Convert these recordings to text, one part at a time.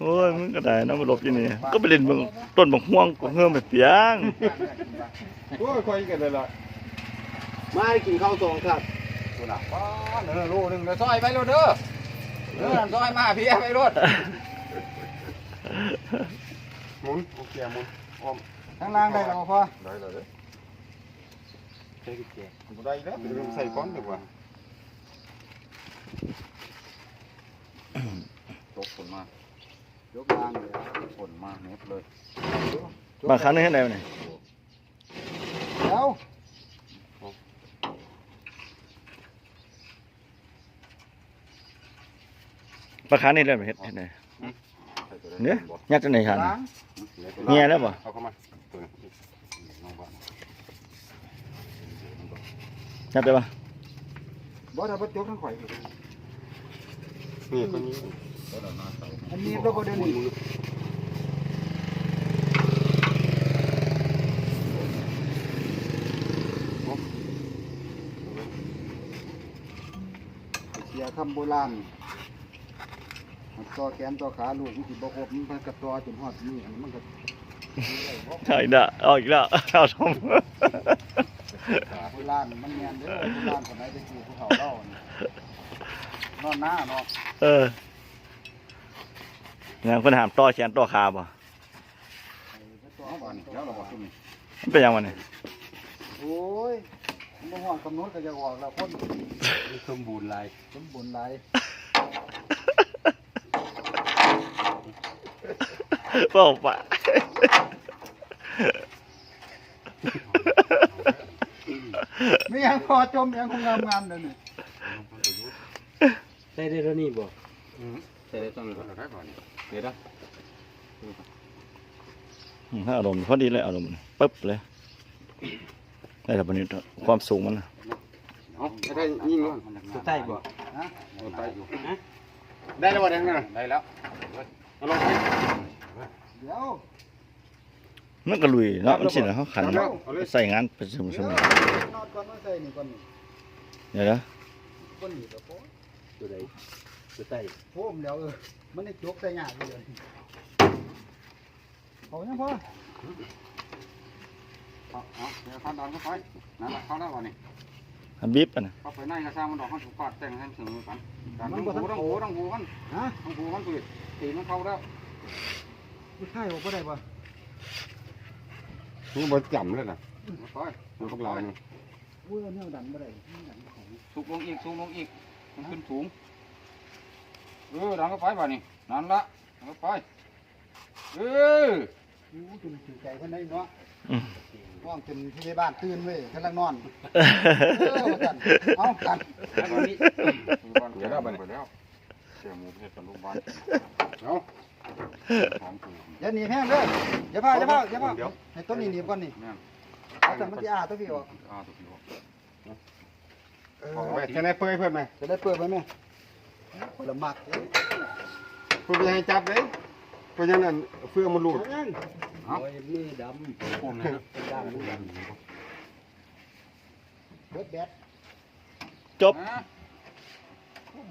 โอ้ยมึงก็ได้นะมาหลบอยู่นี่ก็ไปเล่นเบิ่งต้นบักม่วงก็เฮือมไปเปียงโอ้ยคอยกันเลยล่ะมาให้กินข้าวซองครับตัวหนักป้าเนื้อโลนึงเดี๋ยวซอยไปรถเด้อเนื้อซอยมาพี่ไปรถหมุนโอเคหมุนอ้อมข้างล่างได้แล้วพ่อได้เลยเด้อใช้กุญแจบ่ได้แล้วเดี๋ยวใส่ก้อนดีกว่าตกฝนมา ยกล่างเลยฝนมาเน็บเลยบางครั้งนึงเฮ็ดได้บ่นี่เดี๋ยวบางครั้งนี่ได้บ่เฮ็ดเฮ็ดได้ใส่ตัวเนี่ยยัดจังได๋คั่นล้างเงียแล้วบ่เอาเข้ามาตัวนี้น้องบ้านยัดได้บ่บ่ถ้าบ่จกทั้งข่อย นี่คนนี้ตัวหน้าเสาอันนี้เราบ่ได้นี่เสียคำโบราณมันต่อแขนต่อขาลูกมันสิบ่ครบมันก็ต่อจนฮอดนี่มันก็ใช่ละเอาอีกแล้วเอาทำโบราณมันแม่นเด้อโบราณคนไหนได้อยู่ภูเขาเล่า นี่นอนหน้าเนาะเออเนี่ยคนถามต่อแขนต่อขาบ่ไอ้พระตัวเอาก่บ้าอนนนี่แล้วเราบอกตรงนี้มันเป็นยังวันนี้โอ้ยมันบ่ฮ้อนกำหนดก็จะออกแล้วคนสมบูรณ์ลายสมบูรณ์หลายบอกปะมีหยังพอจมหยังคงงามๆเด้อนี่ใส่ได้แล้วนี่บ่อืมใส่ได้ต้องได้บ้านเดี๋ยวนะอืมถ้าอารมณ์พอดีเลยอารมณ์ปึ๊บเลยได้แต่วันนี้ความสูงมันน่ะเอาได้ยิงแล้วตัวใต้บ่ฮะเอาไปอยู่ได้แล้วบ่ได้งั้นได้แล้วเอาลงไปเดี๋ยวมันก็ลุยเนาะมันสินะเขาขันเอาแล้วเอาเลยใส่งานประชุมสมุนนอนก่อนมาใส่นี่ก่อนนี่เดี๋ยวนะก่อนนี่ก็พอ ตัวใดตัวใต้โผมแล้วเออมันได้จกใส่ยากอยู่เลยเอายังพอเอาเอาเดี๋ยวเขาดันเข้าไปนั่นแหละเขาแล้วบ่นี่อันบีบอะนะเข้าไปในกระซ้ามันดอกเขาถูกกอดแต่งให้ถึงมือกันดันต้องหูต้องหูต้องหูมันฮะต้องหูมันปืดตีมันเข้าแล้วไม่ใช่บ่ได้ป่ะนี่บ่จำเลยนะไปมันพวกเรานี่อุ้ยเอาเนี่ยดันบ่ได้มันดันของสูงลงอีกสูงลงอีก มันขึ้นสูงเออดันเข้าไปบ่นี่นั่นละดันเข้าไปเอออู้จนถือใจเพิ่นได้เนาะอืมห้องจนที่ในบ้านตื่นเว้ยกำลังนอนเออว่าซั่นเอากันเดี๋ยวเราไปแล้วเสียหมูเพชรกับลูกบ้านเอาหอมปูอย่าหนีแห้งเด้ออย่าพาอย่าพาอย่าพาเดี๋ยวให้ต้นนี้หนีบก่อนนี่แม่นเอาแต่มันสิอ้าตัวพี่ออกอ่าตัวพี่ออก เอเอาอไปแค่ไหนเปื่อยเพื่อนไหมจะได้เปิดไว้ไหมคนละมักเด้อคุณไปให้จับเลยเพราะฉะนั้นเฟืองมันหลุดโอ้ยมือดำผมนะดำมือดเบิดแบดจบ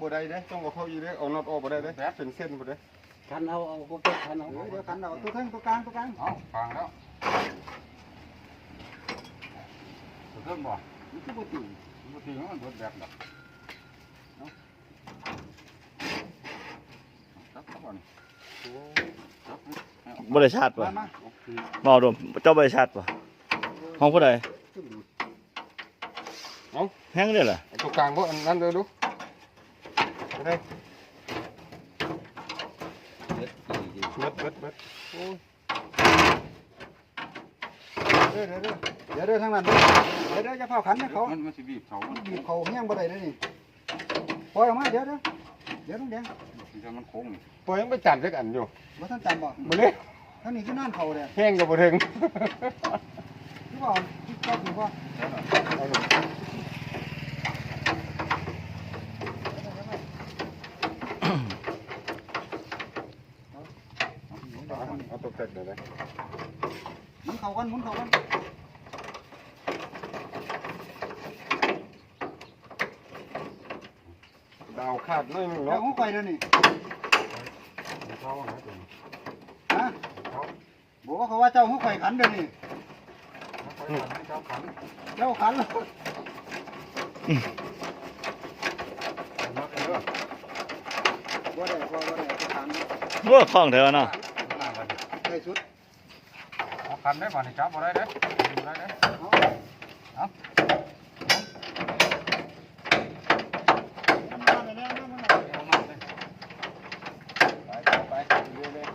บ่ได้เด้ต้องเอาเข้าอีเด้เอาน็อตออกบ่ได้เด้เป็นเส้นบ่ได้ำคันเอาเอาพวกเป็ดคันเอาเดี๋ยวเดี๋ยวขันเอาตัวเทั้งตัวกลางตัวกลางเอาฟังแล้วเริ่มบ่นี่คือบ่ติ่ง ปกติมันเบิดแบบดอกจับเข้าบ่นี่โอ้จับบ่ได้ชาติป่ะมามาเมาดมเจ้าบ่ได้ชาติป่ะห้องผู้ใดเอาแห้งได้เหรอไอ้ตัวกลางบ่อันนั้นเด้อดูได้เบิดอีดีเบิดเบิดเบิดโอ้ย เดี๋ยวเดี๋ยวเดี๋ยวเดี๋ยวเดี๋ยวทางนั้นเด้อเดี๋ยวเดี๋ยวจะเผาขันนะเขามันมันสิบีบเสามันบีบเขาเฮี้ยงบ่ได้เลยนี่ปล่อยออกมาเดี๋ยวเดี๋ยวเดี๋ยวต้องแดงสิจะมันโค้งนี่ปล่อยยังไปจัดจักอันอยู่บ่ทันจำบ่บ่เลยทางนี้คือนั่นเขาเด้อแห้งก็บ่ถึงคือว่าที่เขาคือว่าเอาตัวเต็ดเลยหมุน เขากันหมุนเขากันดาวขาดหน่อยหนึงแล้วเนาะของข่อยเด้อนี่เข้าเขานะตัวนี้ฮะเขาบอกว่าเขาว่าเจ้าเขาไข่ขันเดี๋ยวนี้เขาไปขันเจ้าขันเจ้าขันแล้วนักเด้อบ่ได้บ่บ่ได้เอาขันว่าคล่องเถอะเนาะได้สุดเอาขันได้ป่ะนี่จับอะไรได้อะไรได้เอาทำบ้านเลยนะมัน มันเอามาเลยไปไปไปเรื่อยเลย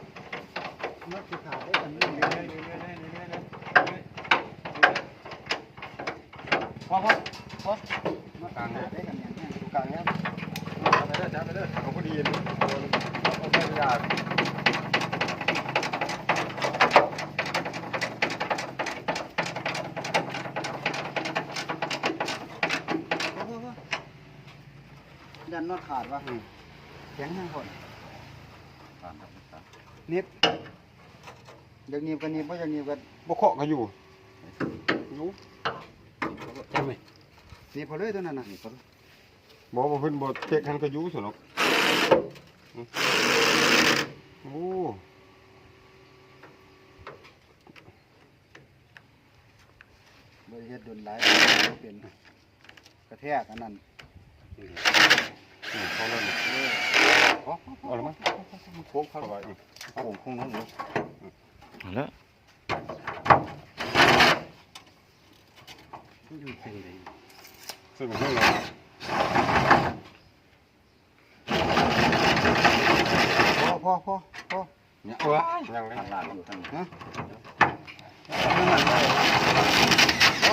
มันจะขาได้กันเรื่อยเลยเรื่อยเรื่อยเลยพอพอพอมันขาได้กันอย่างนี้ดูกลางเนี้ยไปเด้อจับไปเด้อเอาพอดีเลยเอาไปยาพอพอพอ ยันน็อตขาดวะแข็งห้างคนนิบอยากหนีบกันหนีบเพราะอยากหนีบกันบ่เคาะก็อยู่อยู่ใช่ไหมหนีบพอเลยตัวนั้นน่ะบ่บ่เพิ่นบ่เช็คหันก็อยู่ซั่นหรอกโอ้บริเฮ็ดโดนหลายเป็นกระแทกอันนั้น เขาเลยเออเอาละมั้งโค้งเข้าไปโค้งโค้งนั้นเลยเอาแล้วอยู่เส้นไหนซึ่งมันเรื่องอะไรพอพอพอพอเนี่ยเออยังเล่นหลานอยู่ทางนี้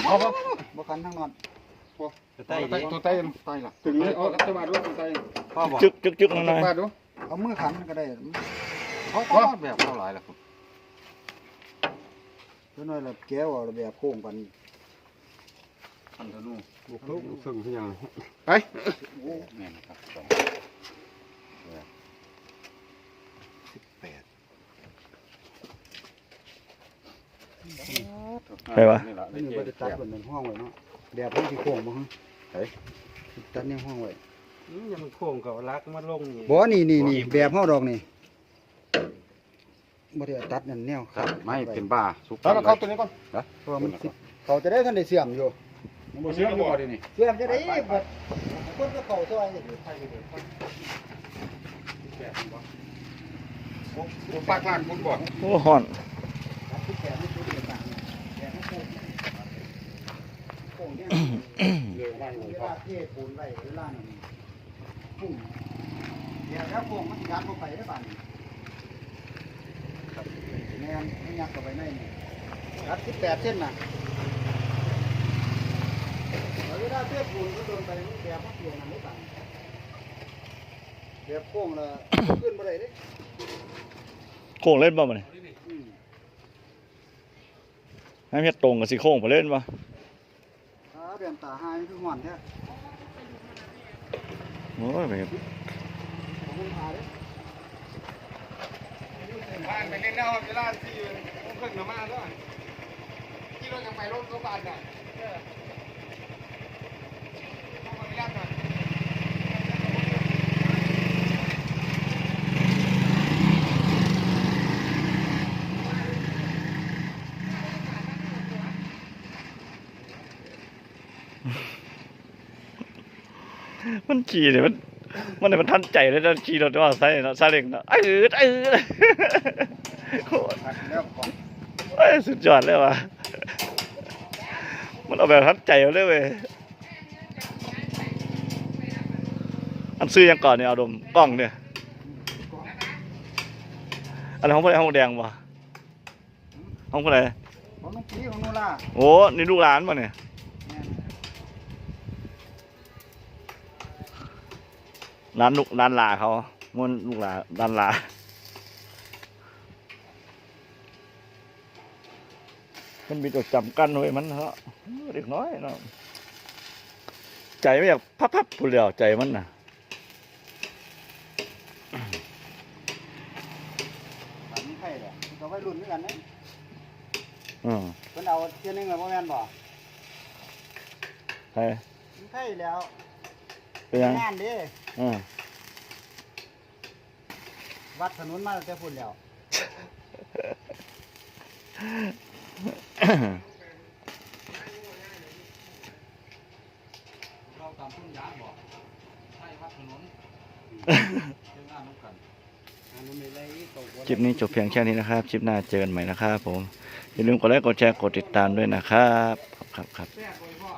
พอพอบ่คันทั้งนอน ตัวใต้ตัวดิตัวใต้ใต้ล่ะถึงนี้เอารัฐบาลด้วยตัวใต้พ่อบอกจึกจึกจึกหรัน่ฐอยบาลด้วยเอามือขันก็ได้เขาเขาแบบเท่าไรล่ะครับตัวน้อยละแก้วเอาแบบโค้งกันอันธนูบุกลุกซึ่งที่ยังไปนี่นะครับสองแปดไปวะนี่ละนี่บ่ได้ตัดบนนั้นห้องไว้เนาะ แบบนี้สิโค้งบ่ฮึเฮ้ยตัดนี่ห้องไว้อืมยังมันโค้งกับลักมาลงนี่บ่นี่นี่นี่แบบเฮาดอกนี่บ่ได้ตัดนั่นแนวครับไม่เป็นบ้าสุกแล้วเข้าตัวนี้ก่อนเพราะว่ามันสิเขาจะได้ทันได้เสื่อมอยู่บ่เชื่อบ่ดินี่เสื่อมจะได้บัดคนก็เข้าซอยอยู่ไผอยู่ปากล่างคุณบ่โอ้ห่อนตัดที่แขนนี่ตัวเดียวต่างแขนมันโค้งโค้ง เนี่ยเร็วมากเวเลยลาเทปูนไว้เวลาหนพุ่งเดี๋ยวแล้วพวกมันยัดเข้าไปได้ป่านนี้แม่นมันยัดเข้าไปในนี่ยัดสิบแปดเส้นน่ะเวลาเทปูนก็โดนไปมันแบบมันเปลี่ยนอันนี้ป่านแบบโค้งละขึ้นบ่ได้เด้โค้งเล่นบ่มาเนี่ยอืมให้เฮ็ดตรงกับสิโค้งไปเล่นบ่ อ่าแบบตาหายคือห่อนแท้โอ้ยไปของคุณหาเด้บ้านไปเล่นแล้วเวลาที่ผมขึ้นมาด้วยที่เราจะไปรถโรงพยาบาลน่ะต้องมาเล่นกัน มันขี่เนี่ยมันมันเนี่ยมันทันใจเลยนะขี่รถว่าใส่เนาะซาเล้งเนาะเออเออโคตรแล้วของเอ้ยสุดยอดเลยว่ะมันเอาแบบทันใจเอาเลยเว้ยอันซื้อยังก่อนเนี่ยเอาดมกล้องเนี่ยอันนนของผู้ใดห้องแดงวะห้องผู้ใดของน้องพี่ของโนล่าโอ้นี่ลูกหลานป่ะเนี่ย แม่น ร้านลูกร้านลาเขามันลูกหลานร้านลามันมีตัวจำกันไว้มันเนาะเด็กน้อยเนาะใจไม่อยากพับพับพูดเดียวใจมันน่ะถามมีใครแหละเขาไว้รุ่นด้วยกันนะอืมเพิ่นเอาเที่ยหนึงแล้วบ่แม่นบ่ใช่มีใครแล้วเป็นยัง งานเด้ อืมวัดถนนมาตั้งแต่พุ่นแล้วเราตามพุ่นยางบอกใช่วัดถนนเรื่องงานน้ำกันอันนั้นไม่ได้ตกคลิปนี้จบเพียงแค่นี้นะครับ คลิปหน้าเจอกันใหม่นะครับผม อย่าลืมกดไลค์ กดแชร์ กดติดตามด้วยนะครับ ครับครับแทรกไว้พ่อ